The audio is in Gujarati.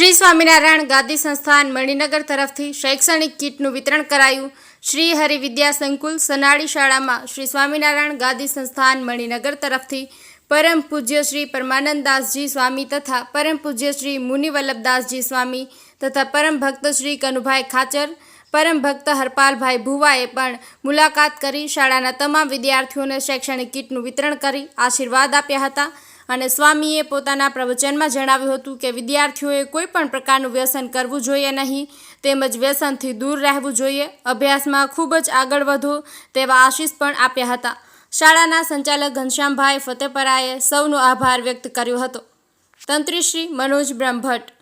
શ્રી સ્વામિનારાયણ ગાદી સંસ્થાન મણિનગર તરફથી શૈક્ષણિક કીટનું વિતરણ કરાયું. શ્રી હરિવિદ્યા સંકુલ સનાળી શાળામાં શ્રી સ્વામિનારાયણ ગાદી સંસ્થાન મણિનગર તરફથી પરમ પૂજ્ય શ્રી પરમાનંદદાસજી સ્વામી તથા પરમ પૂજ્ય શ્રી મુનિવલ્લભદાસજી સ્વામી તથા પરમ ભક્ત શ્રી કનુભાઈ ખાચર, પરમ ભક્ત હરપાલભાઈ ભુવાએ પણ મુલાકાત કરી શાળાના તમામ વિદ્યાર્થીઓને શૈક્ષણિક કીટનું વિતરણ કરી આશીર્વાદ આપ્યા હતા. અને સ્વામીએ પોતાના પ્રવચનમાં જણાવ્યું હતું કે વિદ્યાર્થીઓએ કોઈ પણ પ્રકારનું વ્યસન કરવું જોઈએ નહીં, તેમજ વ્યસનથી દૂર રહેવું જોઈએ. અભ્યાસમાં ખૂબ જ આગળ વધો તેવા આશીષ પણ આપ્યા હતા. શાળાના સંચાલક ઘનશ્યામભાઈ ફતેપરાએ સૌનો આભાર વ્યક્ત કર્યો હતો. તંત્રીશ્રી મનોજ બ્રહ્મભટ્ટ